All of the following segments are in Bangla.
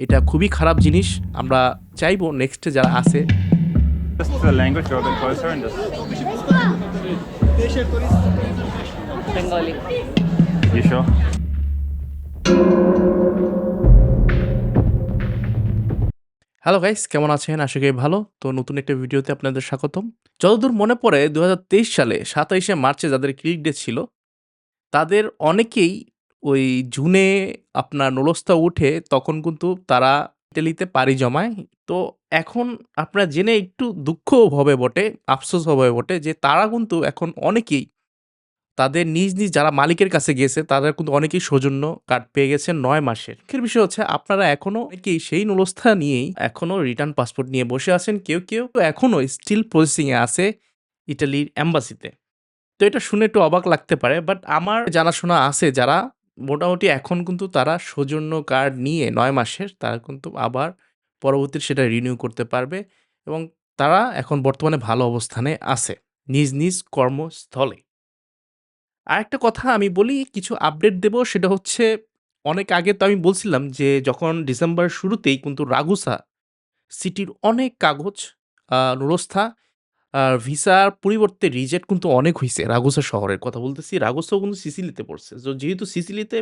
এটা খুবই খারাপ জিনিস আমরা চাইব নেক্সটে যারা. Bengali. You sure? Hello guys কেমন আছেন আশা করি ভালো তো নতুন একটা ভিডিওতে আপনাদের স্বাগতম যতদূর মনে পড়ে দু হাজার তেইশ সালে সাতাইশে মার্চে যাদের ক্লিক ডে ছিল তাদের অনেকেই ওই জুনে আপনার নলস্তা উঠে তখন কিন্তু তারা ইটালিতে পাড়ি জমায়। তো এখন আপনারা জেনে একটু দুঃখ হবে বটে, আফসোস হবে বটে যে তারা কিন্তু এখন অনেকেই তাদের নিজ নিজ যারা মালিকের কাছে গিয়েছে তাদের কিন্তু অনেকেই সৌজন্য কার্ড পেয়ে গেছে নয় মাসের। দুঃখের বিষয় হচ্ছে আপনারা এখনও অনেকেই সেই নলস্থা নিয়েই এখনও রিটার্ন পাসপোর্ট নিয়ে বসে আছেন, কেউ কেউ এখনও স্টিল প্রসেসিং এ আছে ইটালির অ্যাম্বাসিতে তো এটা শুনে একটু অবাক লাগতে পারে, বাট আমার জানাশোনা আছে যারা মোটামুটি এখন কিন্তু তারা সৌজন্য কার্ড নিয়ে নয় মাসের, তারা কিন্তু আবার পরবর্তীতে সেটা রিনিউ করতে পারবে এবং তারা এখন বর্তমানে ভালো অবস্থানে আছে, নিজ নিজ কর্মস্থলে। আরেকটা কথা আমি বলি, কিছু আপডেট দেব, সেটা হচ্ছে অনেক আগে তো আমি বলছিলাম যে যখন ডিসেম্বর শুরুতেই কিন্তু রাগুসা সিটির অনেক কাগজ নুরস্থা আর ভিসার পরিবর্তে রিজেক্ট কিন্তু অনেক হয়েছে রাগুসা শহরের কথা বলতেছি। রাগুসাও কিন্তু সিসিলিতে পড়ছে। তো যেহেতু সিসিলিতে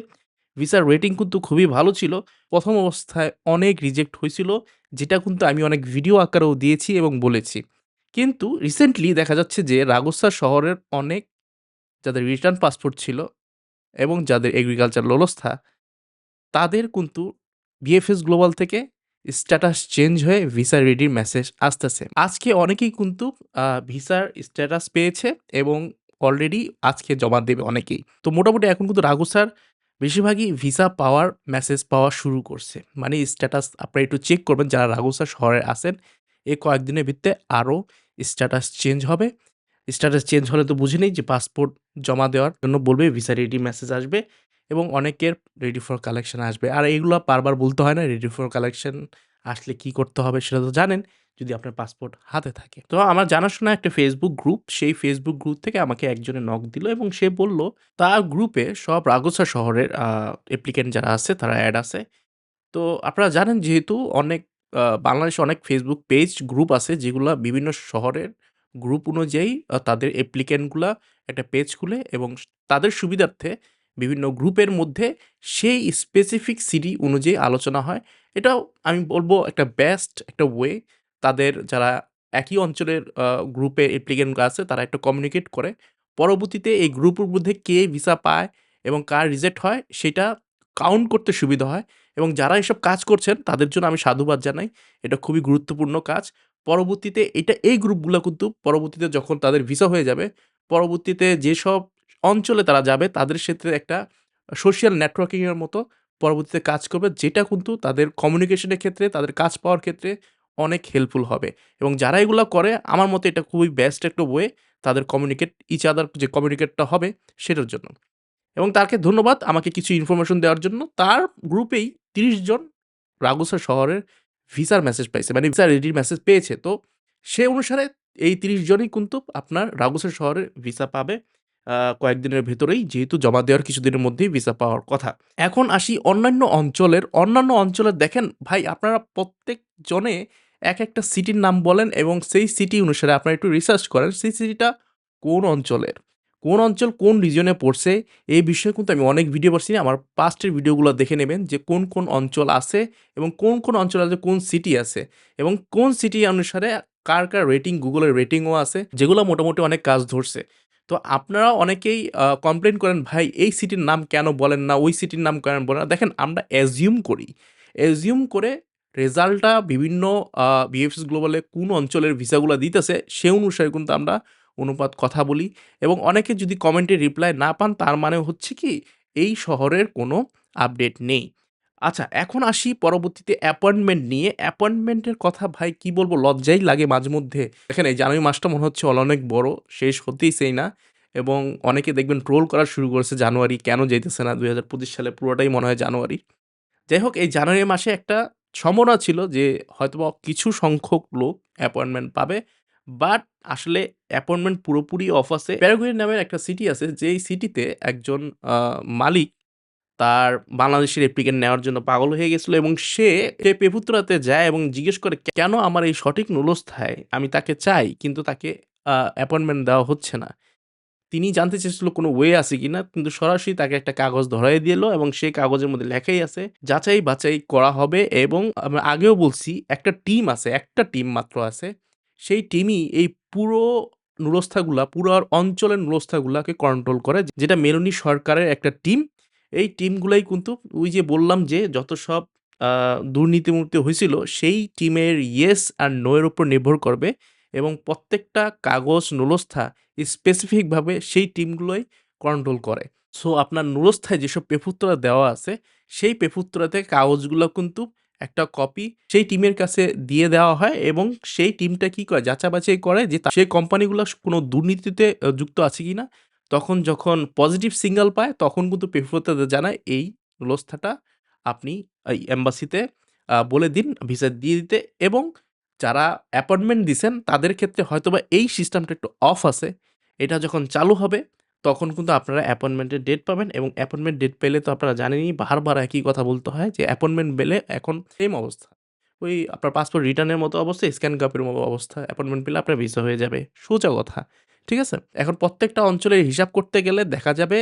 ভিসার রেটিং কিন্তু খুবই ভালো ছিল, প্রথম অবস্থায় অনেক রিজেক্ট হয়েছিল যেটা কিন্তু আমি অনেক ভিডিও আকারেও দিয়েছি এবং বলেছি। কিন্তু রিসেন্টলি দেখা যাচ্ছে যে রাগুসা শহরের অনেক যাদের রিটার্ন পাসপোর্ট ছিল এবং যাদের এগ্রিকালচার লোলস্থা, তাদের কিন্তু বিএফএস গ্লোবাল থেকে স্ট্যাটাস চেঞ্জ হয়ে ভিসা রেডির মেসেজ আসতেছে। আজকে অনেকেই কিন্তু ভিসার স্ট্যাটাস পেয়েছে এবং অলরেডি আজকে জমা দেবে অনেকেই। তো মোটামুটি এখন কিন্তু রাগুসার বেশিরভাগই ভিসা পাওয়ার মেসেজ পাওয়া শুরু করছে। মানে স্ট্যাটাস আপনারা একটু চেক করবেন, যারা রাগুসা শহরে আসেন এই কয়েকদিনের ভিত্তিতে আরও স্ট্যাটাস চেঞ্জ হবে। স্ট্যাটাস চেঞ্জ হলে তো বুঝে নেই যে পাসপোর্ট জমা দেওয়ার জন্য বলবে ভিসা রেডি মেসেজ আসবে। এবং অনেকের রেডি ফর কালেকশন আসবে। আর এইগুলো বারবার বলতে হয় না রেডি ফর কালেকশন আসলে কি করতে হবে সেটা তো জানেন, যদি আপনার পাসপোর্ট হাতে থাকে। তো আমার জানাশোনা একটা ফেসবুক গ্রুপ সেই ফেসবুক গ্রুপ থেকে আমাকে একজনে নক দিল এবং সে বলল, তার গ্রুপে সব রাগোসা শহরের অ্যাপ্লিকেন্ট যারা আছে তারা অ্যাড আছে। তো আপনারা জানেন যেহেতু অনেক বাংলাদেশে অনেক ফেসবুক পেজ গ্রুপ আছে যেগুলো বিভিন্ন শহরের গ্রুপ অনুযায়ী তাদের অ্যাপ্লিকেন্টগুলা একটা পেজ খুলে এবং তাদের সুবিধার্থে বিভিন্ন গ্রুপের মধ্যে সেই স্পেসিফিক সিটি অনুযায়ী আলোচনা হয়। এটাও আমি বলব একটা বেস্ট একটা ওয়ে তাদের যারা একই অঞ্চলের গ্রুপে অ্যাপ্লিকেন্ট আছে তারা একটা কমিউনিকেট করে। পরবর্তীতে এই গ্রুপের মধ্যে কে ভিসা পায় এবং কার রিজেক্ট হয় সেটা কাউন্ট করতে সুবিধা হয় এবং যারা এসব কাজ করছেন তাদের জন্য আমি সাধুবাদ জানাই। এটা খুবই গুরুত্বপূর্ণ কাজ। পরবর্তীতে এটা এই গ্রুপগুলো কিন্তু পরবর্তীতে যখন তাদের ভিসা হয়ে যাবে, পরবর্তীতে যেসব অঞ্চলে তারা যাবে, তাদের ক্ষেত্রে একটা সোশ্যাল নেটওয়ার্কিংয়ের মতো পরবর্তীতে কাজ করবে, যেটা কিন্তু তাদের কমিউনিকেশনের ক্ষেত্রে, তাদের কাজ পাওয়ার ক্ষেত্রে অনেক হেল্পফুল হবে। এবং যারা এগুলো করে, আমার মতে এটা খুবই বেস্ট একটা ওয়ে তাদের কমিউনিকেট ইচ আদার যে কমিউনিকেটটা হবে সেটার জন্য। এবং তাকে ধন্যবাদ আমাকে কিছু ইনফরমেশন দেওয়ার জন্য। তার গ্রুপেই তিরিশ জন রাগুসা শহরের ভিসার মেসেজ পাইছে মানে ভিসা রেডির মেসেজ পেয়েছে। তো সে অনুসারে এই তিরিশ জনই কিন্তু আপনার রাগুসা শহরের ভিসা পাবে। কয়েকদিনের ভেতরেই যেহেতু জমা দেওয়ার কিছুদিনের মধ্যেই ভিসা পাওয়ার কথা। এখন আসি অন্যান্য অঞ্চলের অন্যান্য অঞ্চলের দেখেন, ভাই আপনারা প্রত্যেক জনে এক একটা সিটির নাম বলেন এবং সেই সিটি অনুসারে আপনারা একটু রিসার্চ করেন, সেই সিটিটা কোন অঞ্চলের? কোন অঞ্চল কোন রিজনে পড়ছে? এই বিষয়ে কিন্তু আমি অনেক ভিডিও করছি আমার পাস্টের ভিডিওগুলো দেখে নেবেন যে কোন কোন অঞ্চল আছে এবং কোন কোন অঞ্চল আছে, কোন সিটি আছে এবং কোন সিটি অনুসারে কার কার রেটিং গুগলের রেটিংও আছে, যেগুলো মোটামুটি অনেক কাজ ধরছে। তো আপনারা অনেকেই কমপ্লেন করেন, ভাই, এই সিটির নাম কেন বলেন না? ওই সিটির নাম কেন বলেন না? দেখেন, আমরা অ্যাজিউম করি। অ্যাজিউম করে রেজাল্টটা বিভিন্ন বিএফএস গ্লোবালে কোন অঞ্চলের ভিসাগুলো দিতেছে, সে অনুসারে কিন্তু আমরা অনুপাত কথা বলি। এবং অনেকে যদি কমেন্টে রিপ্লাই না পান, তার মানে হচ্ছে কি, এই শহরের কোনো আপডেট নেই। আচ্ছা এখন আসি পরবর্তীতে অ্যাপয়েন্টমেন্ট নিয়ে। অ্যাপয়েন্টমেন্টের কথা ভাই কি বলব? লজ্জাই লাগে মাঝে মধ্যে। এই জানুয়ারি মাসটা মনে হচ্ছে অনেক বড়। শেষ হতেই সেই না। এবং অনেকে দেখবেন ট্রোল করা শুরু করেছে জানুয়ারি। কেন যেতেছে না? দুই হাজার পঁচিশ সালে পুরোটাই মনে হয় জানুয়ারি। যাই হোক, এই জানুয়ারি মাসে একটা সম্ভাবনা ছিল যে, হয়তোবা কিছু সংখ্যক লোক অ্যাপয়েন্টমেন্ট পাবে। বাট আসলে অ্যাপয়েন্টমেন্ট পুরোপুরি অফ আছে। প্যারাগুয়ে নামের একটা সিটি আছে। যেই সিটিতে একজন মালিক তার বাংলাদেশের অ্যাপ্লিকেন্ট নেওয়ার জন্য পাগল হয়ে গেছিল এবং সে পেপুত্রাতে যায় এবং জিজ্ঞেস করে, কেন আমার এই সঠিক নুলস্থায় আমি তাকে চাই, কিন্তু তাকে অ্যাপয়েন্টমেন্ট দেওয়া হচ্ছে না? তিনি জানতে চেয়েছিল কোনো ওয়ে আছে কিনা, কিন্তু সরাসরি তাকে একটা কাগজ ধরাই দিল এবং সেই কাগজের মধ্যে লেখাই আছে, যাচাই বাছাই করা হবে এবং আমরা আগেও বলছি, একটা টিম আছে, একটা টিম মাত্র আছে, সেই টিমই এই পুরো নুরস্থাগুলা পুরো অঞ্চলের নুরস্থাগুলাকে কন্ট্রোল করে, যেটা মেলনি সরকারের একটা টিম এই টিমগুলাই কিন্তু ওই যে বললাম যে যত সব দুর্নীতিমূর্তি হয়েছিল, সেই টিমের ইয়েস আর নো এর উপর নির্ভর করবে এবং প্রত্যেকটা কাগজ, নুলস্থা স্পেসিফিকভাবে সেই টিমগুলোই কন্ট্রোল করে। সো আপনার নুলস্থায় যেসব পেপুত্রা দেওয়া আছে, সেই পেপুত্রাতে কাগজগুলো কিন্তু একটা কপি সেই টিমের কাছে দিয়ে দেওয়া হয় এবং সেই টিমটা কি করে, যাচাবাছাই করে যে সেই কোম্পানিগুলো কোনো দুর্নীতিতে যুক্ত আছে কিনা তখন যখন পজিটিভ সিঙ্গেল পায়, তখন কিন্তু পেপুত্রাতে জানায়, এই নুলস্থাটা আপনি এই এম্বাসিতে বলে দিন ভিসা দিয়ে দিতে। এবং যারা অ্যাপয়েন্টমেন্ট দিছেন, তাদের ক্ষেত্রে হয়তোবা এই সিস্টেমটা একটু অফ আছে। এটা যখন চালু হবে, তখন কিন্তু আপনারা অ্যাপয়েন্টমেন্টের ডেট পাবেন এবং অ্যাপয়েন্টমেন্ট ডেট পেলে তো আপনারা জানেনই, বারবার একই কথা বলতে হয় যে অ্যাপয়েন্টমেন্ট পেলে এখন সেম অবস্থা। ওই আপনার পাসপোর্ট রিটার্নের মতো অবস্থা স্ক্যান কাপের মতো অবস্থা অ্যাপয়েন্টমেন্ট পেলে আপনার ভিসা হয়ে যাবে। সোজা কথা। ঠিক আছে? এখন প্রত্যেকটা অঞ্চলের হিসাব করতে গেলে দেখা যাবে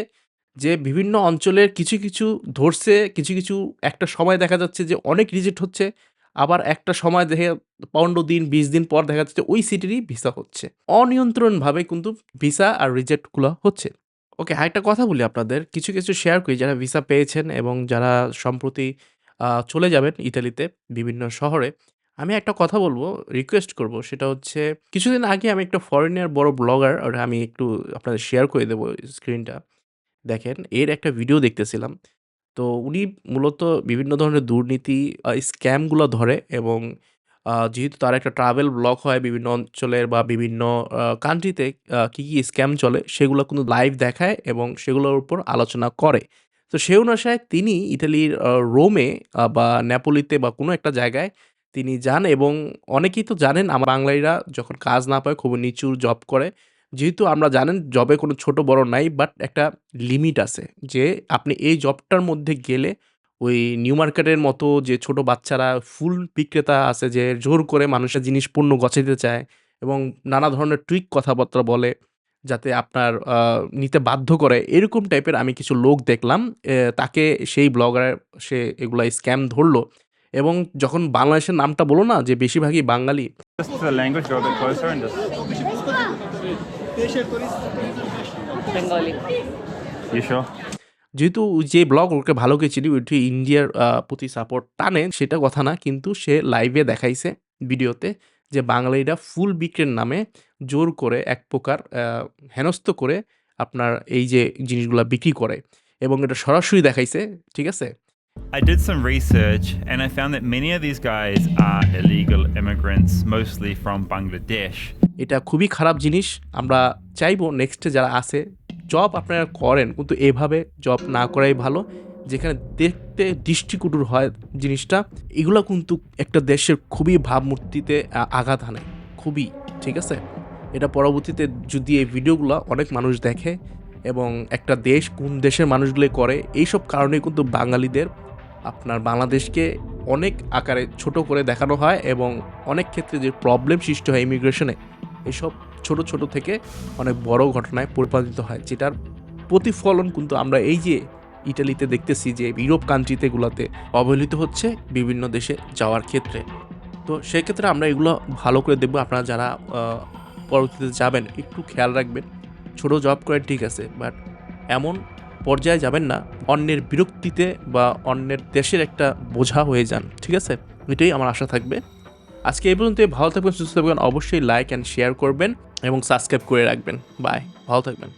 যে বিভিন্ন অঞ্চলের কিছু কিছু ধরছে, কিছু কিছু একটা সময় দেখা যাচ্ছে যে অনেক রিজেক্ট হচ্ছে, আবার একটা সময় দেখে পনেরো দিন, বিশ দিন পর দেখা যাচ্ছে ওই সিটিরই ভিসা হচ্ছে। অনিয়ন্ত্রণভাবে কিন্তু ভিসা আর রিজেক্টগুলো হচ্ছে। ওকে, আরেকটা কথা বলি আপনাদের। কিছু কিছু শেয়ার করি যারা ভিসা পেয়েছেন এবং যারা সম্প্রতি চলে যাবেন ইতালিতে বিভিন্ন শহরে। আমি একটা কথা বলব রিকোয়েস্ট করব সেটা হচ্ছে কিছুদিন আগে আমি একটা ফরেনের বড় ব্লগার ওটা আমি একটু আপনাদের শেয়ার করে দেবো স্ক্রিনটা দেখেন এর একটা ভিডিও দেখতেছিলাম তো উনি মূলত বিভিন্ন ধরনের দুর্নীতি স্ক্যামগুলো ধরে এবং যেহেতু তার একটা ট্রাভেল ব্লগ হয় বিভিন্ন অঞ্চলের বা বিভিন্ন কান্ট্রিতে কী, কী স্ক্যাম চলে সেগুলো কিন্তু লাইভ দেখায় এবং সেগুলোর উপর আলোচনা করে। তো সে অনুসারে তিনি ইতালির আ রোমে বা নেপোলিতে বা কোনো একটা জায়গায় তিনি যান এবং অনেকেই তো জানেন আমার বাঙালিরা যখন কাজ না পায় খুব নিচু জব করে। যেহেতু আমরা জানেন জবে কোনো ছোট বড় নাই বাট একটা লিমিট আছে যে আপনি এই জবটার মধ্যে গেলে ওই নিউ মার্কেটের মতো যে ছোট বাচ্চারা ফুল বিক্রেতা আছে যে জোর করে মানুষের জিনিস পণ্য গছাইতে চায় এবং নানা ধরনের টুইক কথাবার্তা বলে যাতে আপনার নিতে বাধ্য করে, এরকম টাইপের আমি কিছু লোক দেখলাম তাকে সেই ব্লগার সে এগুলা স্ক্যাম ধরলো এবং যখন বাংলাদেশের নামটা বলো না যে বেশিরভাগই বাঙালি? যেহেতু যে ব্লগ ওকে ভালো চিনি ওইটি ইন্ডিয়ার প্রতি সাপোর্ট টানে সেটা কথা না কিন্তু সে লাইভে দেখাইছে ভিডিওতে যে বাঙালিরা ফুল বিক্রির নামে জোর করে এক প্রকার হেনস্থ করে আপনার এই যে জিনিসগুলা বিক্রি করে। এবং এটা সরাসরি দেখাইছে ঠিক আছে? I did some research and I found that many of these guys are illegal immigrants, mostly from Bangladesh. এটা খুবই খারাপ জিনিস। আমরা চাইব নেক্সটে যারা আছে জব আপনারা করেন কিন্তু এভাবে জব না করাই ভালো। যেখানে দেখতে দৃষ্টিকুটুর হয় জিনিসটা এগুলো কিন্তু একটা দেশের খুবই ভাবমূর্তিতে আঘাত হানে। খুবই ঠিক আছে? এটা পরবর্তীতে যদি এই ভিডিওগুলো অনেক মানুষ দেখে এবং একটা দেশ কোন দেশের মানুষগুলো করে, এইসব কারণে কিন্তু বাঙালিদের আপনার বাংলাদেশকে অনেক আকারে ছোট করে দেখানো হয় এবং অনেক ক্ষেত্রে যে প্রবলেম সৃষ্টি হয় ইমিগ্রেশনে এসব ছোট ছোট থেকে অনেক বড় ঘটনায় পরিপালিত হয়, যেটার প্রতিফলন কিন্তু আমরা এই যে ইটালিতে দেখতেছি যে ইউরোপ কান্ট্রিতে এগুলোতে অবহেলিত হচ্ছে বিভিন্ন দেশে যাওয়ার ক্ষেত্রে। তো সেক্ষেত্রে আমরা এগুলো ভালো করে দেখব, আপনারা যারা পরবর্তীতে যাবেন, একটু খেয়াল রাখবেন। ছোট জব করেন ঠিক আছে বাট এমন পর্যায়ে যাবেন না, অন্যের বিরক্তিতে বা অন্যের দেশের একটা বোঝা হয়ে যান, ঠিক আছে? এটাই আমার আশা থাকবে। আজকে এই পর্যন্ত ভালো থাকবেন, সুস্থ থাকবেন, অবশ্যই লাইক অ্যান্ড শেয়ার করবেন এবং সাবস্ক্রাইব করে রাখবেন। বাই ভালো থাকবেন।